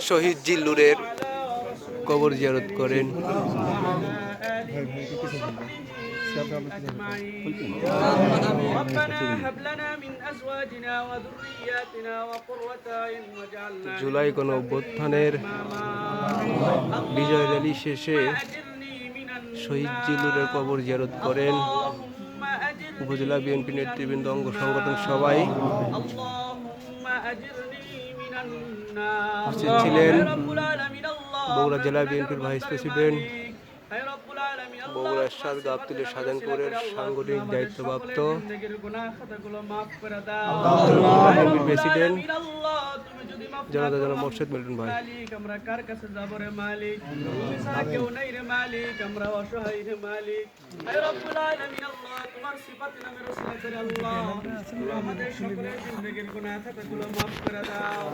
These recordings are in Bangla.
শহীদ জিল্লুরের কবর জিয়ারত করেন। জুলাই কোন অভ্যুত্থানের বিজয় র্যালি শেষে শহীদ জিল্লুরের কবর জিয়ারত করেন। উপজেলা বিএনপি নেতৃবৃন্দ, অঙ্গ সংগঠন সবাই ছিলেন। বগুড়া জেলা বিএনপির ভাইস প্রেসিডেন্ট। বগুড়ার সাদ গাবতুলের সাজানপুরের সাংগঠনিক দায়িত্বপ্রাপ্ত। প্রেসিডেন্ট। জনতা জনাব মোর্শেদ মিল্টন ভাই। মালিক আমরা কার কাছে যাব রে মালিক? কেউ নাই রে মালিক আমরা অসহায় রে মালিক। হে রব্বুল আলামিন আল্লাহ তোমার সিফাত নামে রসুল করে আল্লাহ আমাদের সকলের জিন্দেগির গুনাহ খাতাগুলো মাফ করে দাও।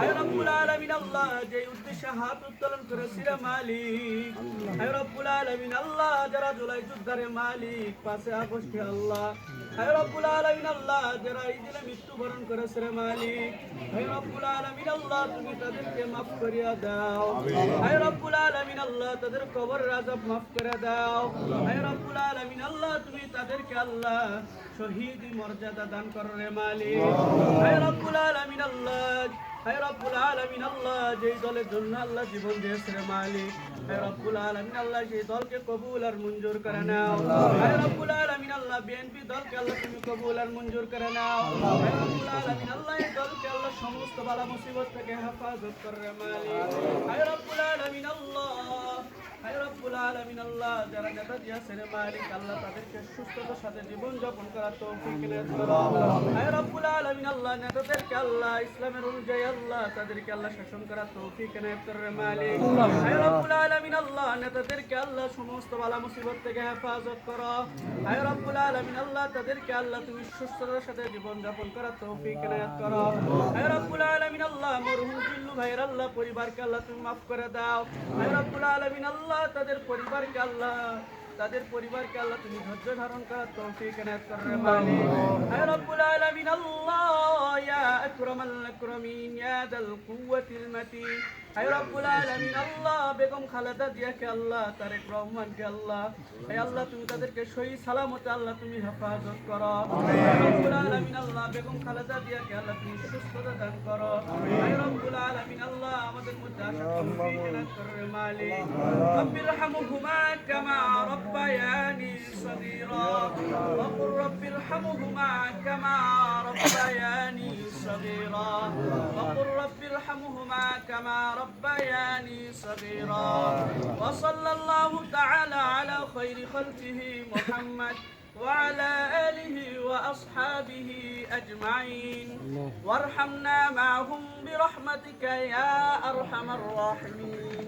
হে রব্বুল আলামিন আল্লাহ যে উদ্দেশ্যে হাত উত্তোলন করেছি রে মালিক। হে রব্বুল আলামিন আল্লাহ যারা জুলাই যুদ্ধারে মালিক পাশে আগস্টে আল্লাহ। হে রব্বুল আলামিন আল্লাহ যারা এই দিনে মৃত্যুবরণ করেছে রে মালিক। হে রব্বুল আলামিন আল্লাহ, তুমি তাদেরকে মাফ করিয়া দাও। হে রব্বুল আলামিন, আল্লাহ তাদের কবর আযাব মাফ করে দাও। হে রব্বুল আলামিন, আল্লাহ তুমি তাদেরকে আল্লাহ শহীদ মর্যাদা দান করো রে মালিক। হে রব্বুল আলামিন, আল্লাহ হে মালিক। হে রব্বুল আল্লাহ সেই দলকে আল্লাহ নেতা দিয়েছে মালিক সুস্থতার সাথে জীবন যাপন করার তৌফিক করো। হে রব্বুল আল্লাহ নেতাদেরকে আল্লাহ ইসলামের অনুযায়ী আল্লাহ তাদেরকে আল্লাহ শাসন তৌফিক এনায়েত করো মালিক হে রব্বুল আলামিন আল্লাহ নেতাদেরকে আল্লাহ সমস্ত বালা মুসিবত থেকে হেফাজত করো হে রব্বুল আলামিন আল্লাহ তাদেরকে আল্লাহ তুমি সুস্থতার সাথে জীবন যাপন করার তৌফিক এনায়েত করো হে রব্বুল আলামিন আল্লাহ মরহুম জিল্লু ভাইয়ের আল্লাহ পরিবারকে আল্লাহ তুমি মাফ করে দাও হে রব্বুল আলামিন আল্লাহ তাদের পরিবারকে আল্লাহ তাদের পরিবারকে আল্লাহ তুমি ধৈর্য ধারণ করার তৌফিক এনায়েত করো রে মালিক হে রব্বুল আলামিন আল্লাহ ইয়া আকরামাল আকরামিন ইয়া দাল কুওয়াতিল মাতিন। হে রব্বুল আলামিন আল্লাহ বেগম খালেদা জিয়াকে আল্লাহ তারেক রহমানকে আল্লাহ। হে আল্লাহ তুমি তাদেরকে সহি সালামতে আল্লাহ তুমি হেফাজত করো। হে রব্বুল আলামিন আল্লাহ বেগম খালেদা জিয়াকে আল্লাহ তুমি সুস্থতা দান করো। হে রব্বুল আলামিন আল্লাহ আমাদের মধ্যে আশা তৌফিক এনায়েত করো মালিক। রব্বির হামহুমা কামা ربياني صغيرا. وقل رب ارحمهما كما ربياني صغيرا. وقل رب ارحمهما كما ربياني صغيرا. وصلى الله تعالى على خير خلقه محمد وعلى آله وأصحابه أجمعين. وارحمنا معهم برحمتك يا أرحم الراحمين.